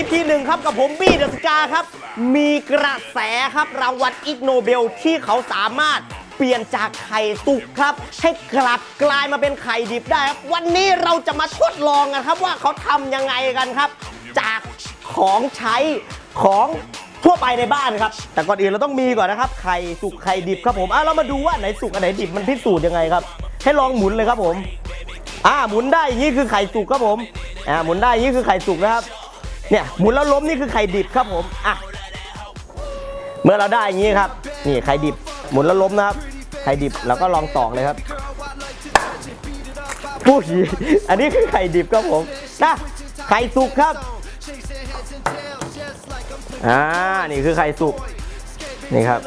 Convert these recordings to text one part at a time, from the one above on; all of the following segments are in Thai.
EP หนึ่งครับกับผมบี้เดอะสกาครับ มีกระแสครับรางวัลอิกโนเบลที่เขาสามารถเปลี่ยนจากไข่สุกครับ ให้กลับกลายมาเป็นไข่ดิบได้ครับ วันนี้เราจะมาทดลองกันครับว่าเขาทำยังไงกันครับ จากของใช้ของทั่วไปในบ้านครับ แต่ก่อนอื่นเราต้องมีก่อนนะครับไข่สุกไข่ดิบครับผมอะเรามาดูว่าไหนสุกอันไหนดิบมันพิสูจน์ยังไงครับ ให้ลองหมุนเลยครับผม อ่าหมุนได้อย่างนี้คือไข่สุกครับผมอ่าหมุนได้อย่างนี้คือไข่สุกนะครับ เนี่ยหมุนแล้วล้มนี่คือไข่ดิบครับผมอะเมื่อเราได้อย่างนี้ครับ นี่ไข่ดิบหมุนแล้วล้มนะครับ ไข่ดิบเราก็ลองตอกเลยครับปุ้ยอันนี้คือไข่ดิบครับผมนะไข่สุกครับอ่านี่คือไข่สุกนี่ครับ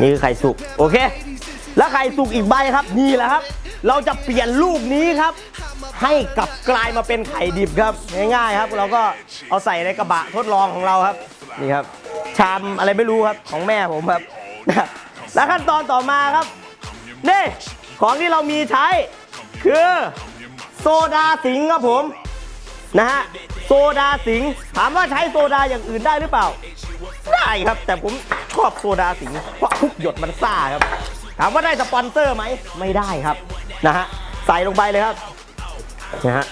นี่คือไข่สุกโอเค แล้วไข่สุกอีกใบครับ นี่แหละครับ เราจะเปลี่ยนลูกนี้ครับ ให้กลับกลายมาเป็นไข่ดิบครับ ง่ายๆครับ เราก็เอาใส่ในกระบะทดลองของเราครับนี่ครับ ชามอะไรไม่รู้ครับของแม่ผมครับแล้วขั้นตอนต่อมาครับนี่ของที่เรามีใช้คือโซดาสิงครับผมนะฮะโซดาสิงถามว่าใช้โซดาอย่างอื่นได้หรือเปล่า ได้ครับ แต่ผมชอบโซดาสิงเพราะทุกหยดมันซ่าครับ ถามว่าได้สปอนเซอร์ไหมไม่ได้ครับนะฮะใส่ลงไปเลยครับ นะฮะ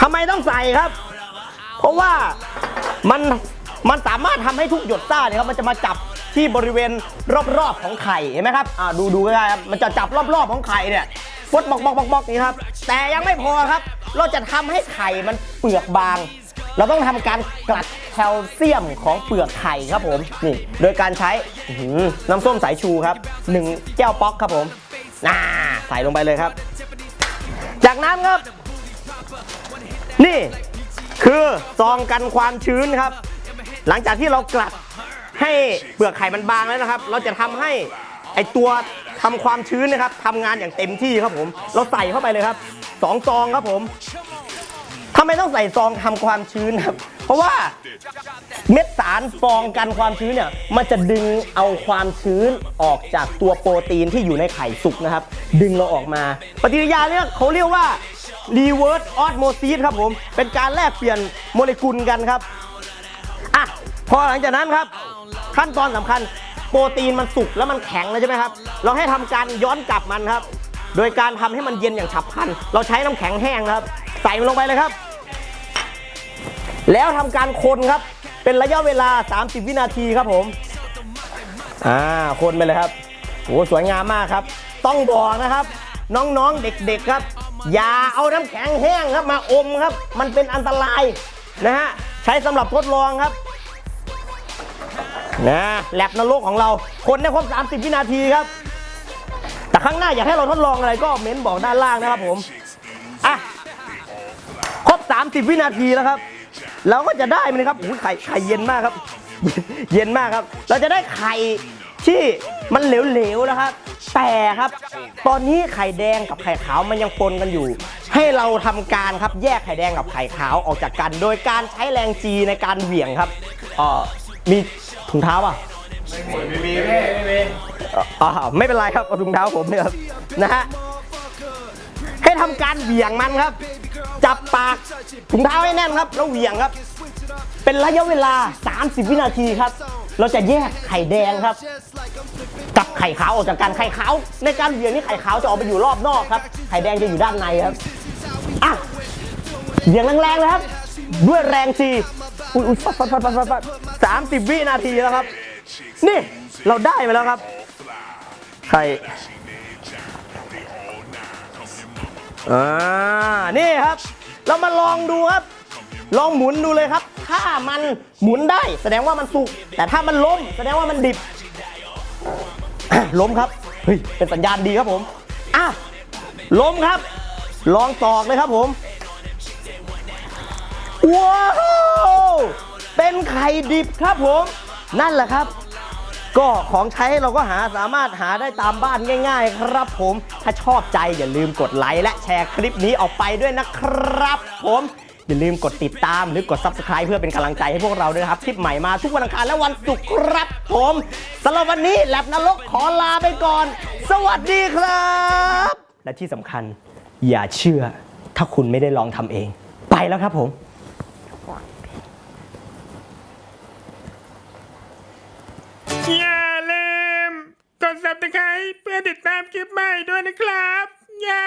ทำไมต้องใส่ครับ เพราะว่ามันมันสามารถทำให้ทุกหยดซ่าเนี่ยครับมันจะมาจับที่บริเวณรอบๆของไข่เห็นไหมครับอ่าดูดูง่ายๆครับมันจะจับรอบๆของไข่เนี่ยฟดบอกบอกบอกบอกนี่ครับ แต่ยังไม่พอครับ เราจะทำให้ไข่มันเปลือกบาง เราต้องทำการกลัดแคลเซียมของเปลือกไข่ครับผมนี่โดยการใช้น้ำส้มสายชูครับหนึ่งแก้วป๊อกครับผมน่า ส่ลงไปเลยครับ จากนั้นครับ นี่คือซองกันความชื้นครับ หลังจากที่เรากลัดให้เปลือกไข่มันบางแล้วนะครับ เราจะทำให้ไอตัวทำความชื้นนะครับทำงานอย่างเต็มที่ครับผม เราใส่เข้าไปเลยครับสองซองครับผมำไมต้องใส่ซองทำความชื้นครับ เพราะว่าเม็ดสารฟองกันความชื้นเนี่ย มันจะดึงเอาความชื้นออกจากตัวโปรตีนที่อยู่ในไข่สุกนะครับ ดึงเราออกมา ปฏิกิริยาเนี่ยเขาเรียกว่า reverse osmosis ครับผม เป็นการแลกเปลี่ยนโมเลกุลกันครับ อะ พอหลังจากนั้นครับ ขั้นตอนสำคัญโปรตีนมันสุกแล้วมันแข็งแล้วใช่ไหมครับ เราให้ทำการย้อนกลับมันครับ โดยการทำให้มันเย็นอย่างฉับพลัน เราใช้น้ำแข็งแห้งครับ ใส่มันลงไปเลยครับ แล้วทำการคนครับ เป็นระยะเวลา 30 วินาทีครับผม อ่า คนไปเลยครับโอ้สวยงามมากครับ ต้องบอกนะครับ น้องๆ เด็กๆครับ อย่าเอาน้ำแข็งแห้งครับมาอมครับ มันเป็นอันตรายนะฮะ ใช้สำหรับทดลองครับนะแลบนรกของเรา คนได้ครบ 30 วินาทีครับ แต่ข้างหน้าอยากให้เราทดลองอะไรก็เม้นบอกด้านล่างนะครับผม อะ ครบ 30 วินาทีแล้วครับ เราก็จะได้มันนะครับอุ้ยไข่ไข่เย็นมากครับ เย็นมากครับ เราจะได้ไข่ที่มันเหลวๆนะครับ แต่ครับ ตอนนี้ไข่แดงกับไข่ขาวมันยังปนกันอยู่ ให้เราทำการครับแยกไข่แดงกับไข่ขาวออกจากกัน โดยการใช้แรงจีในการเหวี่ยงครับเอ่อมีถุงเท้าอะไม่มีไม่ไม่มีอ่าไม่เป็นไรครับเอาถุงเท้าผมเนี่ยครับนะฮะให้ทำการเหวี่ยงมันครับ จับปากถุงเท้าให้แน่นครับ แล้วเหวี่ยงครับ เป็นระยะเวลา 30 วินาทีครับ เราจะแยกไข่แดงครับ กับไข่ขาวออกจากกันไข่ขาวในการเหวี่ยงนี่ไข่ขาวจะออกไปอยู่รอบนอกครับ ไข่แดงจะอยู่ด้านในครับอะเหวี่ยงแรงๆเลยครับ ด้วยแรงจีอุ้ยอุ้ยฟัดฟัดฟัดฟัดฟัดฟัดสามสิบวินาทีแล้วครับ นี่เราได้มาแล้วครับ ไข่ อ่านี่ครับ เรามาลองดูครับ ลองหมุนดูเลยครับ ถ้ามันหมุนได้ แสดงว่ามันสุก แต่ถ้ามันล้ม แสดงว่ามันดิบ ล้มครับ เฮ้ย เป็นสัญญาณดีครับผม อะ ล้มครับ ลองตอกเลยครับผม ว้าว เป็นไข่ดิบครับผม นั่นแหละครับ ก็ของใช้เราก็หาสามารถหาได้ตามบ้านง่าย ๆ ครับผม ถ้าชอบใจอย่าลืมกดไลค์และแชร์คลิปนี้ออกไปด้วยนะครับผมอย่าลืมกดติดตามหรือกด Subscribe เพื่อเป็นกำลังใจให้พวกเราด้วยครับ คลิปใหม่มาทุกวันอังคารและวันศุกร์ครับผมสำหรับวันนี้แลบนรกขอลาไปก่อน สวัสดีครับ และที่สำคัญอย่าเชื่อถ้าคุณไม่ได้ลองทำเอง ไปแล้วครับผม อย่าลืม กด subscribe เพื่อติดตามคลิปใหม่ด้วยนะครับ อย่า